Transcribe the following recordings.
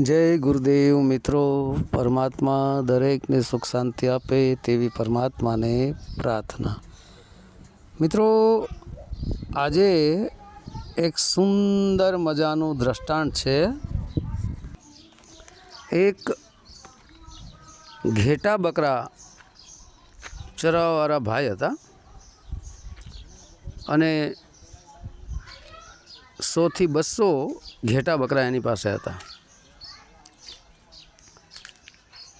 જય ગુરુદેવ મિત્રો, પરમાત્મા દરેકને સુખ શાંતિ આપે તેવી પરમાત્માને પ્રાર્થના. મિત્રો, આજે એક સુંદર મજાનું દ્રષ્ટાંત છે. એક ઘેટા બકરા ચરાવવાળા ભાઈ હતા અને સોથી બસો ઘેટા બકરા એની પાસે હતા.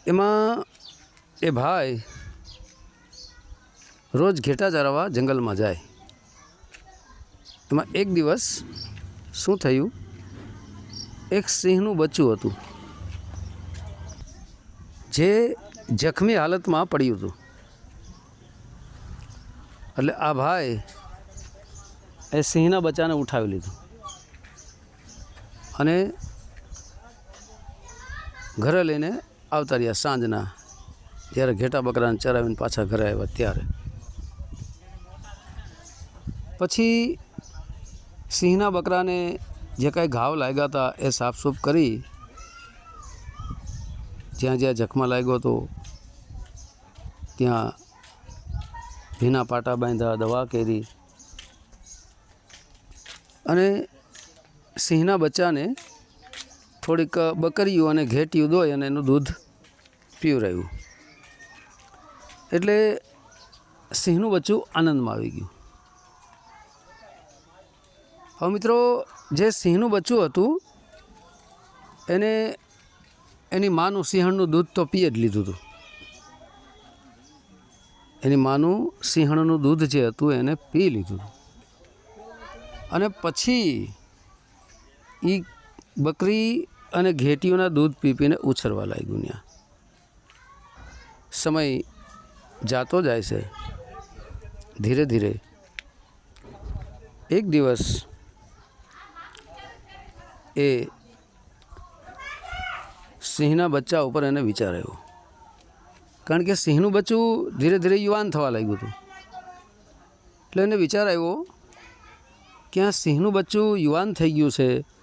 એમાં એ ભાઈ રોજ ઘેટા ચરાવવા જંગલમાં જાય. એમાં એક દિવસ શું થયું? એક સિંહનું બચ્ચું હતું. જે જખમી હાલતમાં પડ્યું હતું. એટલે આ ભાઈ એ સિંહના બચ્ચાને ઉઠાવી લીધું. અને ઘરે લઈને આવતા રહ્યા સાંજના જ્યારે ઘેટા બકરાને ચરાવીને પાછા ઘરે આવ્યા ત્યારે. પછી સિંહના બકરાને જે કાંઈ ઘાવ લાગ્યા હતા એ સાફસૂફ કરી જ્યાં જ્યાં જખમા લાગ્યો હતો, ત્યાં ભીના પાટા બાંધ્યા, દવા કરી. અને સિંહના બચ્ચાને થોડીક બકરીઓ અને ઘેટિયું દોય અને એનું દૂધ પીવરાયું. એટલે સિંહનું બચ્ચું આનંદમાં આવી ગયું. હવે મિત્રો, જે સિંહનું બચ્ચું હતું, એને, એની માનું સિંહણનું દૂધ તો પીએ જ લીધું હતું. એની માનું સિંહણનું દૂધ જે હતું એને પી લીધું અને પછી એ બકરી અને ઘેટીઓના દૂધ પી પીને ઉછરવા લાગ્યું ત્યાં. સમય જાતો જાય છે. ધીરે ધીરે એક દિવસ એ સિંહના બચ્ચા ઉપર એને વિચાર આવ્યો કારણ કે સિંહનું બચ્ચું ધીરે ધીરે યુવાન થવા લાગ્યું હતું. એટલે એને વિચાર આવ્યો કે આ સિંહનું બચ્ચું યુવાન થઈ ગયું છે.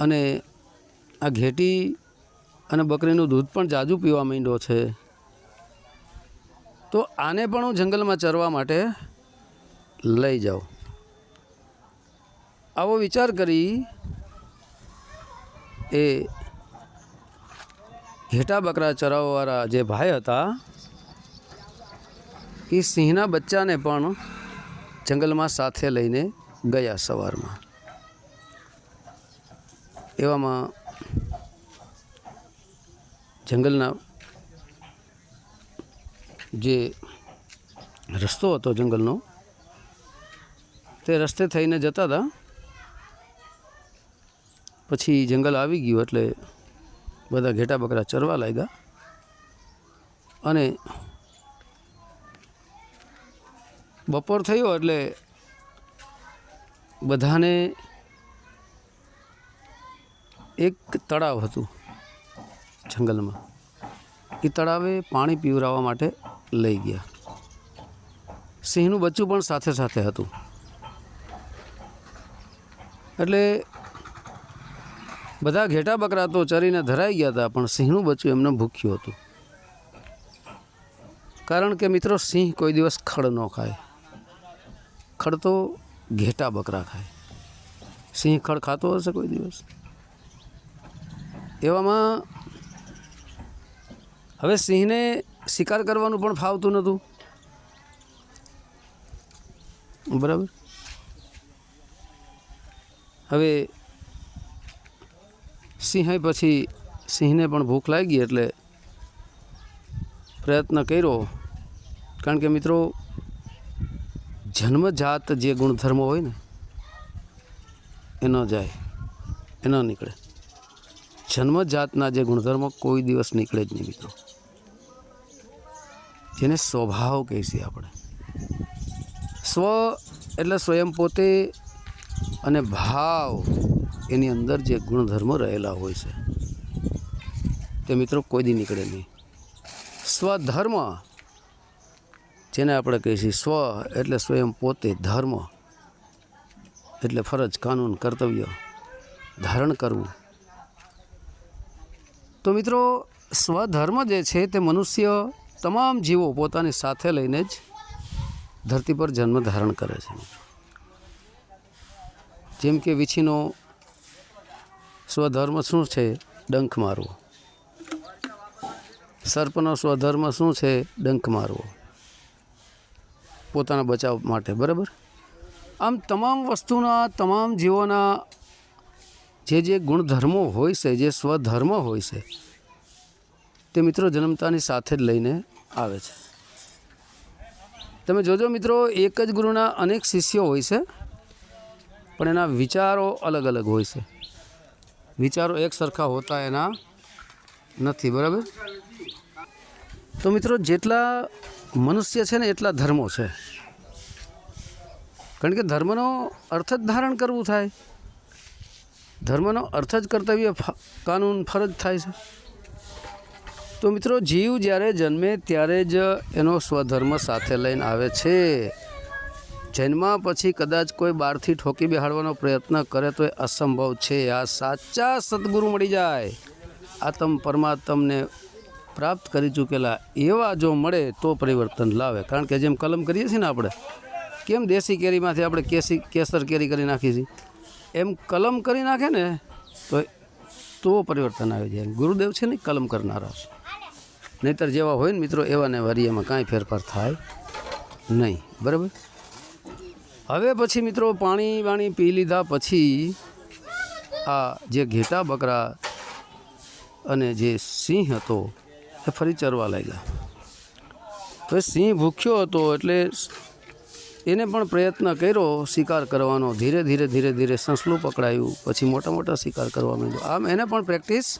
અને આ ઘેટી અને બકરીનું દૂધ પણ જાજુ પીવા માંડ્યો છે. તો આને પણ હું જંગલમાં ચરવા માટે લઈ જાઉં. આવો વિચાર કરી એ ઘેટા બકરા ચરાવવાવાળા જે ભાઈ હતા, એ સિંહના બચ્ચાને પણ જંગલમાં સાથે લઈને ગયા સવારમાં. એવામાં જંગલના જે રસ્તો હતો જંગલનો, તે રસ્તે થઈને જતા હતા. પછી જંગલ આવી ગયું એટલે બધા ઘેટા બકરા ચરવા લાગ્યા. અને બપોર થયો એટલે બધાને એક તળાવ હતું જંગલમાં. એ તળાવે પાણી પીવરાવવા માટે લઈ ગયા. સિંહનું બચ્ચું પણ સાથે સાથે હતું. એટલે બધા ઘેટા બકરા તો ચરીને ધરાઈ ગયા હતા, પણ સિંહનું બચ્ચું એમને ભૂખ્યું હતું. કારણ કે મિત્રો, સિંહ કોઈ દિવસ ખડ ન ખાય. ખડ તો ઘેટા બકરા ખાય. સિંહ ખડ ખાતો હશે કોઈ દિવસ? એવામાં હવે સિંહને શિકાર કરવાનું પણ ફાવતું નહોતું. બરાબર? હવે સિંહે પછી સિંહને પણ ભૂખ લાગી એટલે પ્રયત્ન કર્યો. કારણ કે મિત્રો, જન્મજાત જે ગુણધર્મો હોય ને, એ ન જાય, એ ન નીકળે. જન્મજાતના જે ગુણધર્મો કોઈ દિવસ નીકળે જ નહીં મિત્રો. જેને સ્વભાવ કહીશું આપણે. સ્વ એટલે સ્વયં પોતે અને ભાવ એની અંદર જે ગુણધર્મો રહેલા હોય છે. તે મિત્રો કોઈ દી નીકળે નહીં. સ્વધર્મ, જેને આપણે કહીશું સ્વ એટલે સ્વયં પોતે ધર્મ. એટલે ફરજ, કાનૂન, કર્તવ્ય ધારણ કરવું. તો મિત્રો, સ્વધર્મ જે છે તે મનુષ્ય તમામ જીવો પોતાની સાથે લઈને જ ધરતી પર જન્મ ધારણ કરે છે જેમ કે વિછીનો સ્વધર્મ શું છે? ડંખ મારવો. સર્પનો સ્વધર્મ શું છે? ડંખ મારવો. પોતાના બચાવ માટે, બરાબર? આમ તમામ વસ્તુના, તમામ જીવોના જે જે ગુણધર્મો હોય છે, જે સ્વધર્મ હોય છે, તે મિત્રો જન્મતાની સાથે જ લઈને આવે છે. તમે જોજો મિત્રો, એક જ ગુરુના અનેક શિષ્યો હોય છે, પણ એના વિચારો અલગ અલગ હોય છે. વિચારો એક સરખા હોતા એના નથી, બરાબર? તો મિત્રો, જેટલા મનુષ્ય છે ને, એટલા ધર્મો છે. કારણ કે ધર્મનો અર્થ જ ધારણ કરવું થાય. ધર્મનો અર્થ જ કર્તવ્ય કાનૂન ફરજ થાય છે. તો મિત્રો, જીવ જ્યારે જન્મે ત્યારે જ એનો સ્વધર્મ સાથે લઈને આવે છે. જન્મા પછી કદાચ કોઈ બહારથી ઠોકી બેહાડવાનો પ્રયત્ન કરે તો એ અસંભવ છે. આ સાચા સદગુરુ મળી જાય. આતમ પરમાત્મને પ્રાપ્ત કરી ચૂકેલા એવા જો મળે તો પરિવર્તન લાવે. કારણ કે જેમ કલમ કરીએ છીએ ને આપણે, કેમ દેશી કેરીમાંથી આપણે કેસી, કેસર કેરી કરી નાખીએ છીએ? એમ કલમ કરી નાખે ને, તો તો પરિવર્તન આવી જાય. ગુરુદેવ છે ને કલમ કરનારા છે. નહીતર જેવા હોય ને મિત્રો એવા ને એમાં કાંઈ ફેરફાર થાય નહીં. બરાબર? હવે પછી મિત્રો, પાણી વાણી પી લીધા પછી આ જે ઘેટા બકરા અને જે સિંહ હતો, એ ફરી ચરવા લાગ્યા. હવે સિંહ ભૂખ્યો હતો એટલે એને પણ પ્રયત્ન કર્યો, શિકાર કરવાનો. ધીરે ધીરે ધીરે ધીરે સંસલું પકડાયું. પછી મોટા મોટા શિકાર કરવા માંડ્યો. આમ એને પણ પ્રેક્ટિસ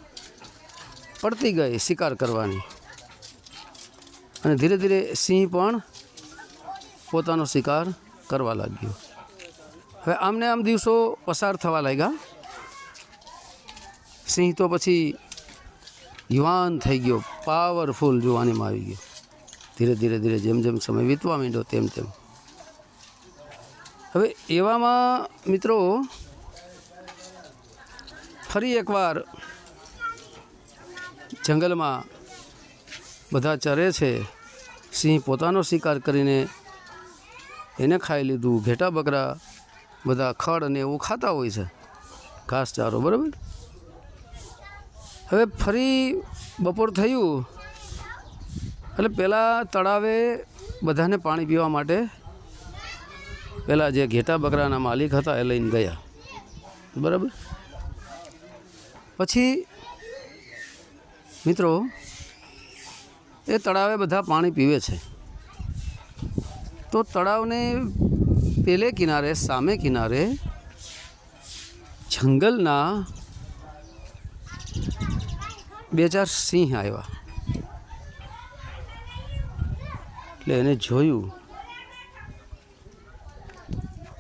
પડતી ગઈ, શિકાર કરવાની. અને ધીરે ધીરે સિંહ પણ પોતાનો શિકાર કરવા લાગ્યો. હવે આમને આમ દિવસો પસાર થવા લાગ્યા. સિંહ તો પછી યુવાન થઈ ગયો પાવરફુલ જુવાનીમાં આવી ગયો. ધીરે ધીરે ધીરે જેમ જેમ સમય વીતવા માંડ્યો, તેમ તેમ. હવે એવામાં, મિત્રો, ફરી એકવાર જંગલમાં બધા ચરે છે. સિંહ પોતાનો શિકાર કરીને એને ખાઈ લીધું. ઘેટા બકરા બધા ખડ અને એવું ખાતા હોય છે. ઘાસચારો બરાબર? હવે ફરી બપોર થયું. એટલે પહેલાં તળાવે બધાને પાણી પીવા માટે પેલા જે ઘેટા બકરાના માલિક હતા એ લઈને ગયા. બરાબર? પછી મિત્રો, એ તળાવે બધા પાણી પીવે છે. તો તળાવને પેલે કિનારે, સામે કિનારે જંગલના બે ચાર સિંહ આવ્યા. એટલે એને જોયું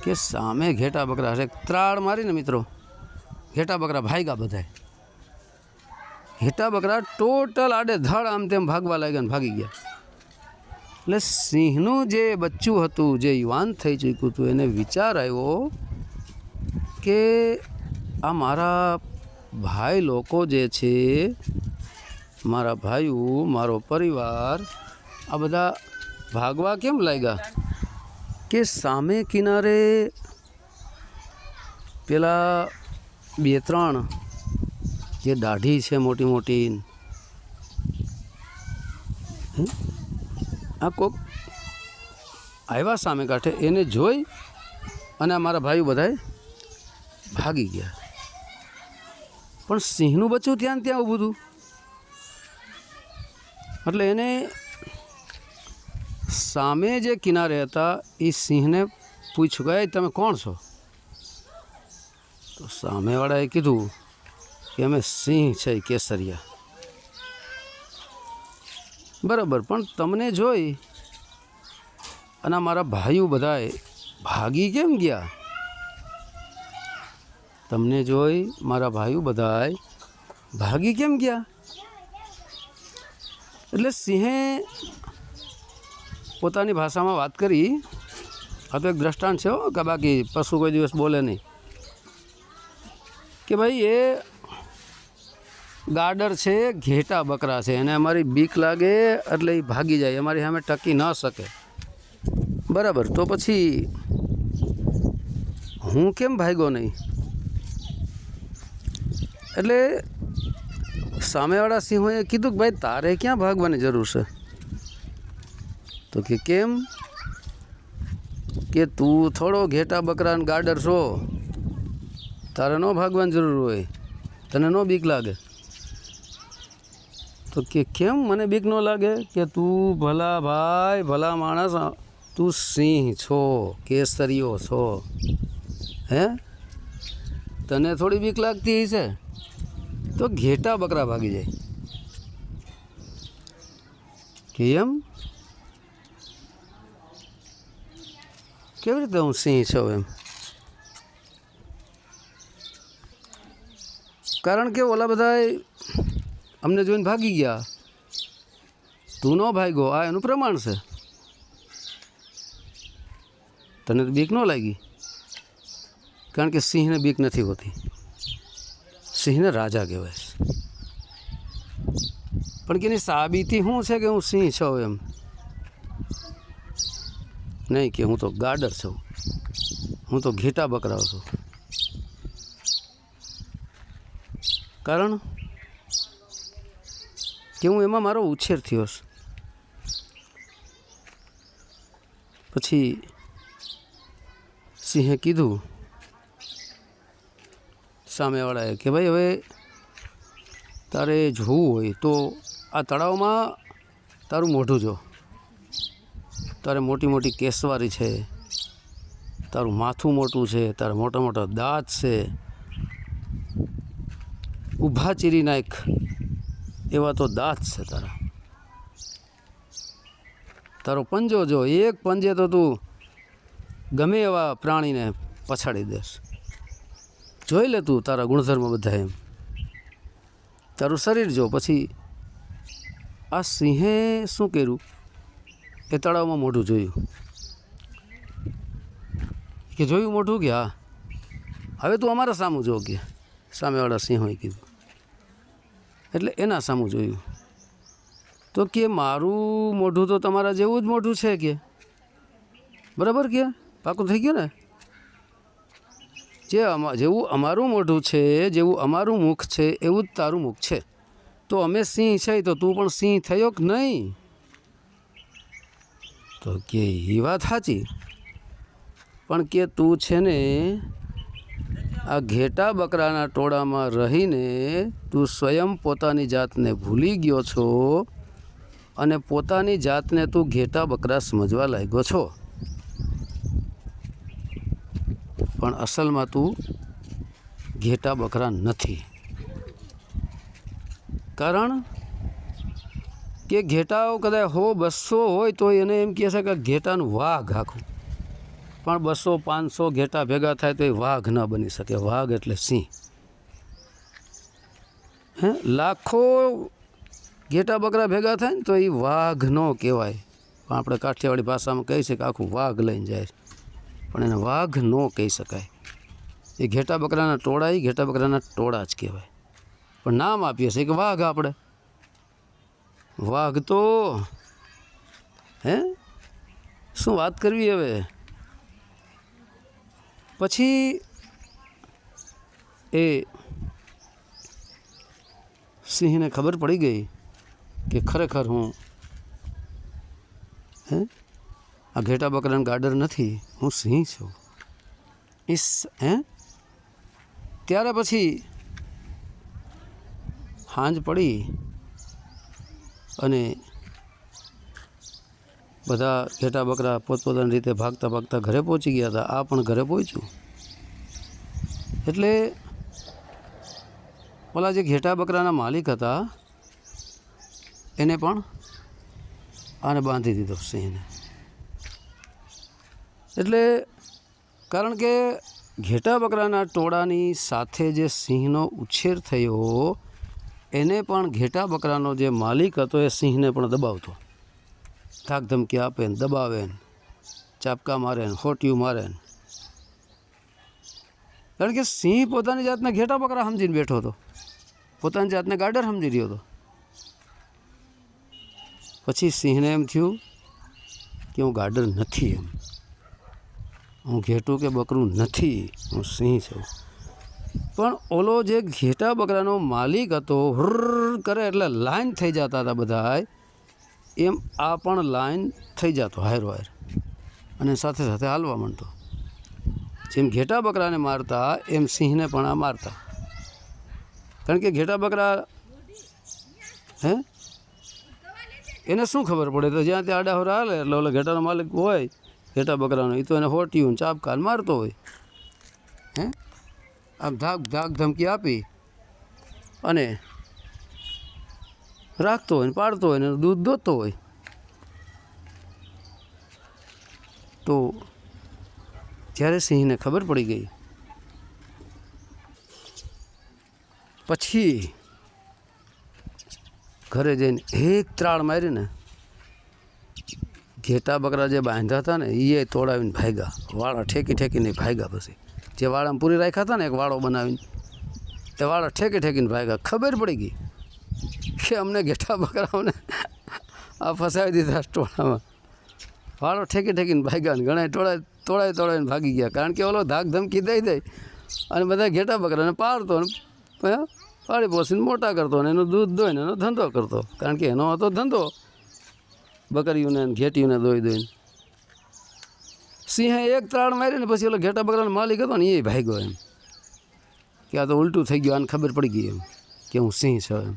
કે સામે ઘેટા બકરા હશે ત્રાળ મારીને મિત્રો, ઘેટા બકરા ભાગ્યા બધાય. ઘેટા બકરા ટોટલ આડે ધડ આમ તેમ ભાગવા લાગ્યા ને ભાગી ગયા. એટલે સિંહનું જે બચ્ચું હતું, જે યુવાન થઈ ચૂક્યું હતું, એને વિચાર આવ્યો કે આ મારા ભાઈ લોકો જે છે, મારા ભાઈઓ, મારો પરિવાર, આ બધા ભાગવા કેમ લાગ્યા? કે સામે કિનારે પેલા બે ત્રણ જે દાઢી છે મોટી મોટી આ કોક આવ્યા સામે કાંઠે, એને જોઈ અને અમારા ભાઈઓ બધાએ ભાગી ગયા. પણ સિંહનું બચ્ચું ત્યાં ત્યાં ઊભું હતું. એટલે એને સામે જે કિનારે હતા એ સિંહને પૂછ્યું કે તમે કોણ છો? તો સામેવાળાએ કીધું, કે અમે સિંહ છે કેસરિયા. બરાબર, પણ તમને જોઈ અને મારા ભાઈઓ બધાએ ભાગી કેમ ગયા? તમને જોઈ મારા ભાઈઓ બધાએ ભાગી કેમ ગયા? એટલે સિંહે પોતાની ભાષામાં વાત કરી. આ તો એક દ્રષ્ટાંત છે કે બાકી પશુ કોઈ દિવસ બોલે નહીં. કે ભાઈ એ ગાડર છે, ઘેટા બકરા છે, એને અમારી બીક લાગે એટલે એ ભાગી જાય, અમારી સામે ટકી ન શકે. બરાબર, તો પછી હું કેમ ભાગ્યો નહીં? એટલે સામેવાળા સિંહોએ કીધું કે ભાઈ તારે ક્યાં ભાગવાની જરૂર છે? તો કે કેમ? કે તું થોડો ઘેટા બકરાને ગાડર છો. તારે ન ભાગવાની જરૂર હોય. તને ન બીક લાગે. તો કે કેમ મને બીક ન લાગે? કે તું ભલા ભાઈ, ભલા માણસ તું સિંહ છો કેસરીઓ છો. હે? તને થોડી બીક લાગતી હશે? તો ઘેટા બકરા ભાગી જાય. કેમ? કેવી રીતે હું સિંહ છું એમ કારણ કે ઓલા બધા અમને જોઈને ભાગી ગયા તું ન ભાગ્યો આ એનું પ્રમાણ છે તને તો બીક ન લાગી કારણ કે સિંહને બીક નથી હોતી સિંહને રાજા કહેવાય પણ કે એની સાબિતી શું છે કે હું સિંહ છું એમ નહીં કે હું તો ગાડર છું. હું તો ઘેટા બકરાઓ છું. કારણ કે હું એમાં મારો ઉછેર થયો છે. પછી સિંહે કીધું, સામેવાળાએ કે ભાઈ હવે તારે જોવું હોય તો આ તળાવમાં તારું મોઢું જો. તારે મોટી મોટી કેસવારી છે. તારું માથું મોટું છે, તારા મોટા મોટા દાંત છે. ઊભા ચીરી નાખ. એવા તો દાંત છે તારા. તારો પંજો જો, એક પંજે તો તું ગમે એવા પ્રાણીને પછાડી દેશ. જોઈ લે તું તારા ગુણધર્મ બધા એમ. તારું શરીર જો, પછી આ સિંહે શું કર્યું? એ તળાવમાં મોઢું જોયું. કે જોયું મોઢું કે હા? હવે તું અમારા સામું જો કે. સામેવાળા સિંહોએ કીધું. એટલે એના સામું જોયું. તો કે મારું મોઢું તો તમારા જેવું જ મોઢું છે કે? બરાબર કે? પાકું થઈ ગયું ને? જે અમા, જેવું અમારું મોઢું છે, જેવું અમારું મુખ છે, એવું જ તારું મુખ છે. તો અમે સિંહ છે તો તું પણ સિંહ થયો કે નહીં? તો કે એ વાત સાચી. પણ કે તું છે ને આ ઘેટા બકરાના ટોળામાં રહીને તું સ્વયં પોતાની જાતને ભૂલી ગયો છો અને પોતાની જાતને તું ઘેટા બકરા સમજવા લાગ્યો છો. પણ અસલમાં તું ઘેટા બકરા નથી. કારણ કે ઘેટાઓ કદાચ હો બસો હોય તો એને એમ કહે છે કે ઘેટાનું વાઘ આખું. પણ બસો, પાંચસો ઘેટા ભેગા થાય તો એ વાઘ ન બની શકે. વાઘ એટલે સિંહ. હે? લાખો ઘેટા બકરા ભેગા થાય ને તો એ વાઘ ન કહેવાય. પણ આપણે કાઠિયાવાડી ભાષામાં કહી છે કે આખું વાઘ લઈને જાય પણ એને વાઘ ન કહી શકાય. એ ઘેટા બકરાના ટોળા, એ ઘેટા બકરાના ટોળા જ કહેવાય. પણ નામ આપીએ છીએ કે વાઘ આપણે. વાઘ તો હે? શું વાત કરવી હવે? પછી એ સિંહને ખબર પડી ગઈ કે ખરેખર હું, હે? આ ઘેટા બકરાનું ગાર્ડર નથી, હું સિંહ છું. ઈસ, હે? ત્યારે પછી સાંજ પડી અને બધા ઘેટા બકરા પોતપોતાની રીતે ભાગતા ભાગતા ઘરે પહોંચી ગયા હતા. આ પણ ઘરે પહોંચ્યું. એટલે ઓલા જે ઘેટા બકરાના માલિક હતા, એને પણ આને બાંધી દીધો સિંહને. એટલે કારણ કે ઘેટા બકરાના ટોળાની સાથે જે સિંહનો ઉછેર થયો એને પણ ઘેટા બકરાનો જે માલિક હતો એ સિંહને પણ દબાવતો. થાક ધમકી આપે ને દબાવે ને, ચાપકા મારે ને, હોટિયું મારે ને. કારણ કે સિંહ પોતાની જાતને ઘેટા બકરા સમજીને બેઠો હતો. પોતાની જાતને ગાર્ડર સમજી રહ્યો હતો. પછી સિંહને એમ થયું કે હું ગાર્ડર નથી એમ. હું ઘેટું કે બકરું નથી, હું સિંહ છું. પણ ઓલો જે ઘેટા બકરાનો માલિક હતો હુર કરે એટલે લાઈન થઈ જતા હતા બધા એમ આ પણ લાઈન થઈ જતો, હાયર વાયર અને સાથે સાથે હાલવા માંડતો. જેમ ઘેટા બકરાને મારતા, એમ સિંહને પણ આ મારતા. કારણ કે ઘેટા બકરા, હે? એને શું ખબર પડે? તો જ્યાં ત્યાં આડાહોરા હાલે, એટલે ઓલો ઘેટાનો માલિક હોય, ઘેટા બકરાનો એ તો એને હોટ્યું ચાપકાન મારતો હોય. હે? આમ ધાક ધાક ધમકી આપી અને રાખતો હોય ને પાડતો હોય ને દૂધ દોતો હોય. તો જ્યારે સિંહને ખબર પડી ગઈ, પછી ઘરે જઈને એક ત્રાળ મારીને ઘેટા બકરા જે બાંધ્યા હતા ને એ તોડાવીને ભાગ્યા. વાળા ઠેકી ઠેકીને ભાગ્યા પછી. જે વાળામાં પૂરી રાખ્યા હતા ને એક વાળો બનાવીને એ વાળા ઠેકી ઠેકીને ભાગ્યા. ખબર પડી ગઈ કે અમને ઘેટા બકરાઓને આ ફસાવી દીધા ટોળામાં. વાળો ઠેકી ઠેકીને ભાગ્યા ને ઘણા ટોળાય તોડાય તોડાઈને ભાગી ગયા. કારણ કે ઓલો ધાક ધમકી દઈ દઈ અને બધા ઘેટા બકરાને પાડતો ને પાડી પોસીને મોટા કરતો ને એનું દૂધ દોઈને એનો ધંધો કરતો. કારણ કે એનો હતો ધંધો. બકરીઓને ઘેટીઓને દોઈ દોઈને. સિંહે એક ત્રાળ મારીને પછી ઓલો ઘેટા બગડાનો માલિક હતો ને એ ભાગ્યો એમ. કે આ તો ઉલટું થઈ ગયું, આને ખબર પડી ગઈ એમ કે હું સિંહ છું એમ.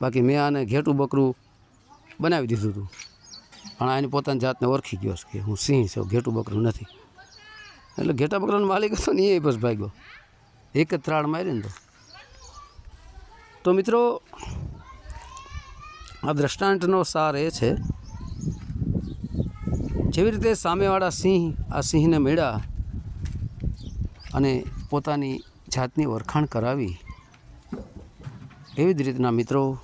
બાકી મેં આને ઘેટું બકરું બનાવી દીધું હતું પણ આને પોતાની જાતને ઓળખી ગયો છે કે હું સિંહ છું, ઘેટું બકરું નથી. એટલે ઘેટા બકરાનો માલિક હતો ને એ બસ ભાગ્યો. એક જ ત્રાળ મારીને તો. તો મિત્રો, આ દ્રષ્ટાંતનો સાર એ છે જેવી રીતે સામેવાળા સિંહ આ સિંહને મેળ્યા અને પોતાની જાતની ઓળખાણ કરાવી, એવી જ રીતના મિત્રો,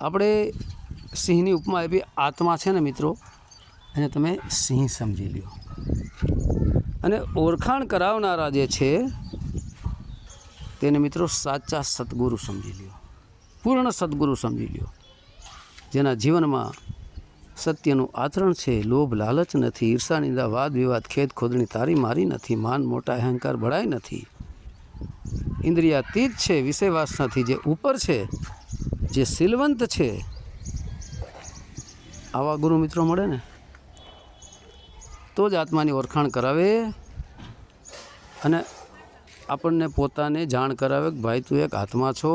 આપણે સિંહની ઉપમા એવી આત્મા છે ને મિત્રો, એને તમે સિંહ સમજી લ્યો. અને ઓળખાણ કરાવનારા જે છે, તેને મિત્રો સાચા સદગુરુ સમજી લ્યો. પૂર્ણ સદગુરુ સમજી લ્યો. જેના જીવનમાં સત્યનું આચરણ છે, લોભ, લાલચ નથી, ઈર્ષા, નિંદા, વાદ, વિવાદ, ખેદ, ખોદણી, તારી મારી નથી, માન, મોટા, અહંકાર બળાય નથી. ઇન્દ્રિયાતીત છે વિષય વાસનાથી જે ઉપર છે, જે સિલવંત છે. આવા ગુરુ મિત્રો મળે ને, તો જ આત્માની ઓળખાણ કરાવે અને આપણને પોતાને જાણ કરાવે કે ભાઈ તું એક આત્મા છો.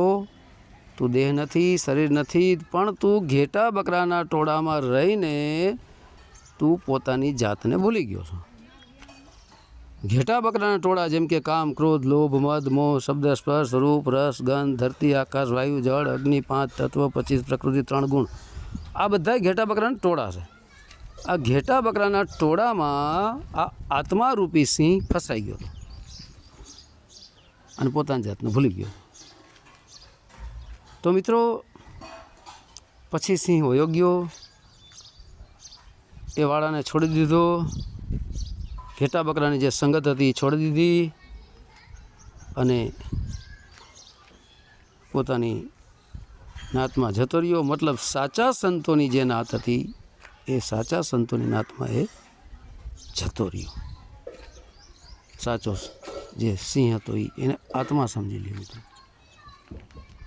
તું દેહ નથી, શરીર નથી, પણ તું ઘેટા બકરાના ટોળામાં રહીને તું પોતાની જાતને ભૂલી ગયો છો. ઘેટા બકરાના ટોળા જેમ કે કામ, ક્રોધ, લોભ, મદ, મોહ, શબ્દ, સ્પર્શ, રૂપ, રસ, ગંધ, ધરતી, આકાશ, વાયુ, જળ, અગ્નિ, પાંચ તત્વ, પચીસ પ્રકૃતિ, ત્રણ ગુણ. આ બધા ઘેટા બકરાના ટોળા છે. આ ઘેટા બકરાના ટોળામાં આ આત્મારૂપી સિંહ ફસાઈ ગયો અને પોતાની જાતને ભૂલી ગયો. તો મિત્રો, પછી સિંહ વયો ગયો એ વાળાને છોડી દીધો. ઘેટા બકરાની જે સંગત હતી એ છોડી દીધી અને પોતાની નાતમાં જતો રહ્યો. મતલબ સાચા સંતોની જે નાત હતી, એ સાચા સંતોની નાતમાં એ જતો રહ્યો. સાચો જે સિંહ હતો એને આત્મા સમજી મિત્રો.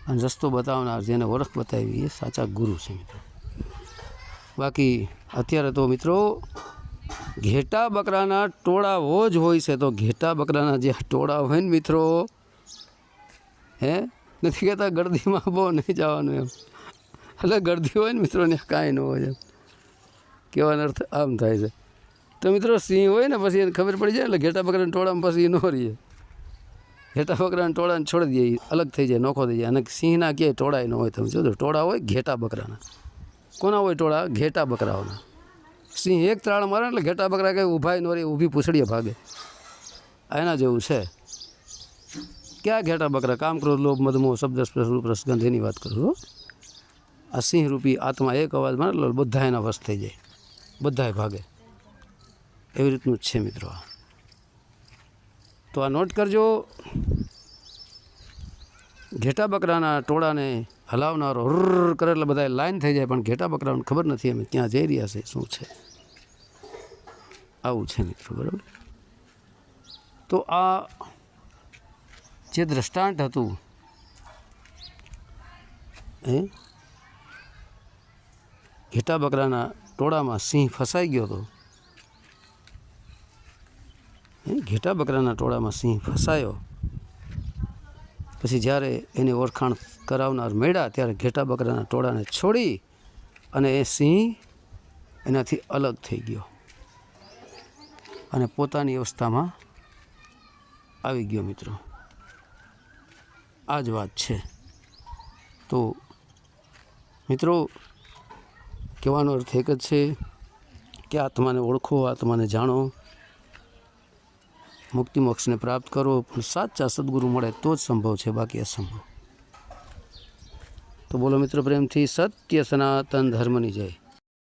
અને રસ્તો બતાવનાર જેને ઓળખ બતાવી એ સાચા ગુરુ છે મિત્રો. બાકી અત્યારે તો મિત્રો ઘેટા બકરાના ટોળાઓ જ હોય છે. તો ઘેટા બકરાના જે ટોળા હોય ને મિત્રો, હે? નથી કહેતા ગરદીમાં બહુ નહીં જવાનું એમ. એટલે ગરદી હોય ને મિત્રો ને કાંઈ ન હોય એમ. કહેવાનો અર્થ આમ થાય છે. તો મિત્રો સિંહ હોય ને પછી એને ખબર પડી જાય એટલે ઘેટા બકરાના ટોળામાં પછી ન રહીએ. ઘેટા બકરાના ટોળાને છોડી દઈએ અલગ થઈ જાય, નોખો થઈ જાય. અને સિંહના ક્યાંય ટોળા ન હોય, તમે જોજો. ટોળા હોય ઘેટા બકરાના. કોના હોય ટોળા? ઘેટા બકરાઓના. સિંહ એક ત્રાળ મારે એટલે ઘેટા બકરા કંઈ ઊભા નો રહી ઊભી પૂછડીએ ભાગે. એના જેવું છે. ક્યાં ઘેટા બકરા? કામ ક્રોધ લોભ મધમો શબ્દ, સ્પર્શ, રૂપ રસગંધ એની વાત કરું છું આ સિંહ રૂપી આત્મા એક અવાજ મારે એટલે બધા એના વશ થઈ જાય. બધાએ ભાગે. એવી રીતનું જ છે મિત્રો આ. તો આ નોટ કરજો. ઘેટા બકરાના ટોળાને હલાવનારો હુર્ર કરે એટલે બધા લાઈન થઈ જાય, પણ ઘેટા બકરાને ખબર નથી અમે ક્યાં જઈ રહ્યા છે શું છે. આવું છે મિત્રો, બરાબર? તો આ જે દ્રષ્ટાંત હતું એ ઘેટા બકરાના ટોળામાં સિંહ ફસાઈ ગયો હતો. ઘેટા બકરાના ટોળામાં સિંહ ફસાયો. પછી જ્યારે એની ઓળખાણ કરાવનાર મેળા ત્યારે ઘેટા બકરાના ટોળાને છોડી અને એ સિંહ એનાથી અલગ થઈ ગયો અને પોતાની અવસ્થામાં આવી ગયો મિત્રો. આ જ વાત છે. તો મિત્રો, કહેવાનો અર્થ એક જ છે કે આત્માને ઓળખો, આત્માને જાણો. મુક્તિ મોક્ષને પ્રાપ્ત કરો, પણ સાચા સદગુરુ મળે તો જ સંભવ છે, બાકી અસંભવ. તો બોલો મિત્ર પ્રેમથી, સત્ય સનાતન ધર્મની જય.